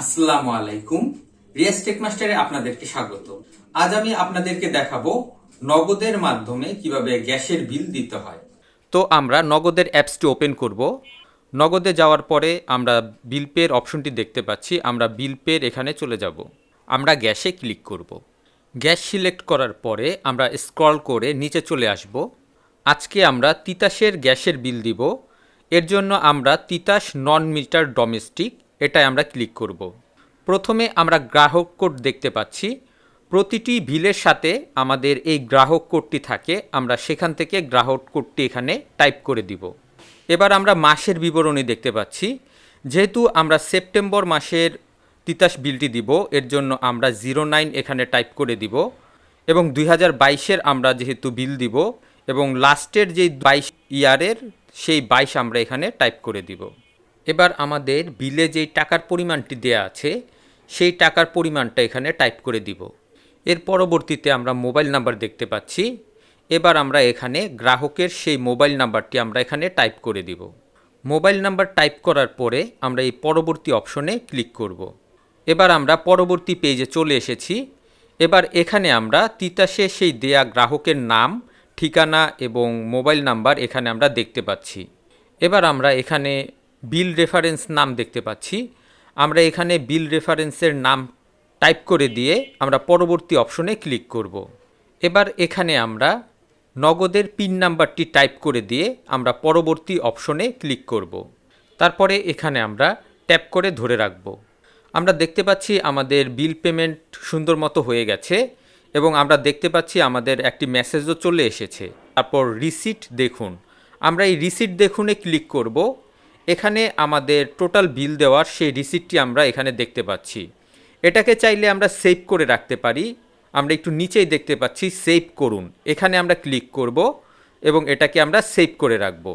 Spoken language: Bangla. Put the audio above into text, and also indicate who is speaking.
Speaker 1: আসসালামু আলাইকুম। রিয়াজ মাস্টারে আপনাদেরকে স্বাগত। আজ আমি আপনাদেরকে দেখাবো নগদের মাধ্যমে কীভাবে গ্যাসের বিল দিতে হয়। তো আমরা নগদের অ্যাপসটি ওপেন করব। নগদে যাওয়ার পরে আমরা বিল পের অপশনটি দেখতে পাচ্ছি। আমরা বিল পের এখানে চলে যাব। আমরা গ্যাসে ক্লিক করব। গ্যাস সিলেক্ট করার পরে আমরা স্ক্রল করে নিচে চলে আসব। আজকে আমরা তিতাসের গ্যাসের বিল দিব। এর জন্য আমরা তিতাস নন মিটার ডোমেস্টিক এটাই আমরা ক্লিক করব। প্রথমে আমরা গ্রাহক কোড দেখতে পাচ্ছি। প্রতিটি বিলের সাথে আমাদের এই গ্রাহক কোডটি থাকে। আমরা সেখান থেকে গ্রাহক কোডটি এখানে টাইপ করে দিব। এবার আমরা মাসের বিবরণী দেখতে পাচ্ছি। যেহেতু আমরা সেপ্টেম্বর মাসের তিতাস বিলটি দিব, এর জন্য আমরা জিরো নাইন এখানে টাইপ করে দিব। এবং দুই হাজার বাইশের আমরা যেহেতু বিল দিব, এবং লাস্টের যে বাইশ ইয়ারের, সেই বাইশ আমরা এখানে টাইপ করে দিব। এবার আমাদের বিলে যেই টাকার পরিমাণটি দেয়া আছে, সেই টাকার পরিমাণটা এখানে টাইপ করে দিব। এর পরবর্তীতে আমরা মোবাইল নাম্বার দেখতে পাচ্ছি। এবার আমরা এখানে গ্রাহকের সেই মোবাইল নাম্বারটি আমরা এখানে টাইপ করে দিব। মোবাইল নাম্বার টাইপ করার পরে আমরা এই পরবর্তী অপশনে ক্লিক করব। এবার আমরা পরবর্তী পেজে চলে এসেছি। এবার এখানে আমরা তিতাসে সেই দেয়া গ্রাহকের নাম, ঠিকানা এবং মোবাইল নাম্বার এখানে আমরা দেখতে পাচ্ছি। এবার আমরা এখানে বিল রেফারেন্স নাম দেখতে পাচ্ছি। আমরা এখানে বিল রেফারেন্সের নাম টাইপ করে দিয়ে আমরা পরবর্তী অপশনে ক্লিক করব। এবার এখানে আমরা নগদের পিন নাম্বারটি টাইপ করে দিয়ে আমরা পরবর্তী অপশনে ক্লিক করব। তারপরে এখানে আমরা ট্যাপ করে ধরে রাখব। আমরা দেখতে পাচ্ছি আমাদের বিল পেমেন্ট সুন্দর মতো হয়ে গেছে এবং আমরা দেখতে পাচ্ছি আমাদের একটি মেসেজও চলে এসেছে। তারপর রিসিট দেখুন। আমরা এই রিসিট দেখুনে ক্লিক করব। এখানে আমাদের টোটাল বিল দেওয়ার সেই রিসিপ্টটি আমরা এখানে দেখতে পাচ্ছি। এটাকে চাইলে আমরা সেভ করে রাখতে পারি। আমরা একটু নিচেই দেখতে পাচ্ছি সেভ করুন। এখানে আমরা ক্লিক করব এবং এটাকে আমরা সেভ করে রাখব।